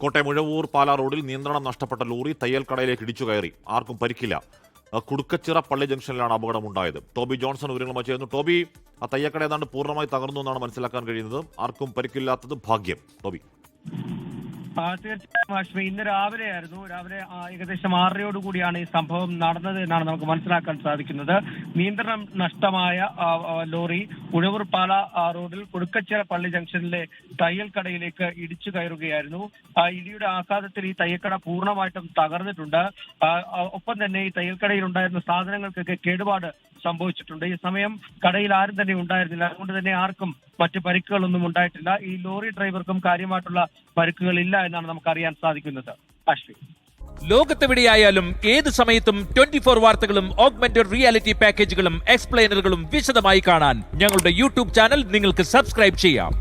കോട്ടയം ഉഴവൂർ പാലാ റോഡിൽ നിയന്ത്രണം നഷ്ടപ്പെട്ട ലോറി തയ്യൽക്കടയിലേക്ക് ഇടിച്ചു കയറി. ആർക്കും പരിക്കില്ല. കുടുക്കച്ചിറ പള്ളി ജംഗ്ഷനിലാണ് അപകടമുണ്ടായത്. ടോബി ജോൺസൺ വിവരങ്ങളുമായി ചേർന്നു ടോബി ആ തയ്യക്കട ഏതാണ്ട് പൂർണമായി തകർന്നു എന്നാണ് മനസ്സിലാക്കാൻ കഴിയുന്നത്. ആർക്കും പരിക്കില്ലാത്തത് ഭാഗ്യം. ടോബി. തീർച്ചയായും ആഷ്മി ഇന്ന് രാവിലെ ആ, ഏകദേശം ആറരയോട് കൂടിയാണ് ഈ സംഭവം നടന്നത് എന്നാണ് നമുക്ക് മനസ്സിലാക്കാൻ സാധിക്കുന്നത്. നിയന്ത്രണം നഷ്ടമായ ലോറി ഉഴവൂർ പാല റോഡിൽ കൊടുക്കച്ചേര പള്ളി ജംഗ്ഷനിലെ തയ്യൽ കടയിലേക്ക് ഇടിച്ചു കയറുകയായിരുന്നു. ഇടിയുടെ ആഘാതത്തിൽ ഈ തയ്യൽക്കട പൂർണമായിട്ടും തകർന്നിട്ടുണ്ട്. ഒപ്പം തന്നെ ഈ തയ്യൽക്കടയിൽ ഉണ്ടായിരുന്ന സാധനങ്ങൾക്കൊക്കെ കേടുപാട് സംഭവിച്ചിട്ടുണ്ട്. ഈ സമയം കടയിൽ ആരും തന്നെ ഉണ്ടായിരുന്നില്ല. അതുകൊണ്ട് തന്നെ ആർക്കും മറ്റ് പരിക്കുകളൊന്നും ഉണ്ടായിട്ടില്ല. ഈ ലോറി ഡ്രൈവർക്കും കാര്യമായിട്ടുള്ള പരിക്കുകൾ ഇല്ല എന്നാണ് നമുക്ക് അറിയാൻ സാധിക്കുന്നത്. അശ്വി ലോകത്തെവിടെയായാലും ഏത് സമയത്തും ട്വന്റി ഫോർ വാർത്തകളും ഓഗ്മെന്റഡ് റിയാലിറ്റി പാക്കേജുകളും എക്സ്പ്ലെയിനറുകളും വിശദമായി കാണാൻ ഞങ്ങളുടെ യൂട്യൂബ് ചാനൽ നിങ്ങൾക്ക് സബ്സ്ക്രൈബ് ചെയ്യാം.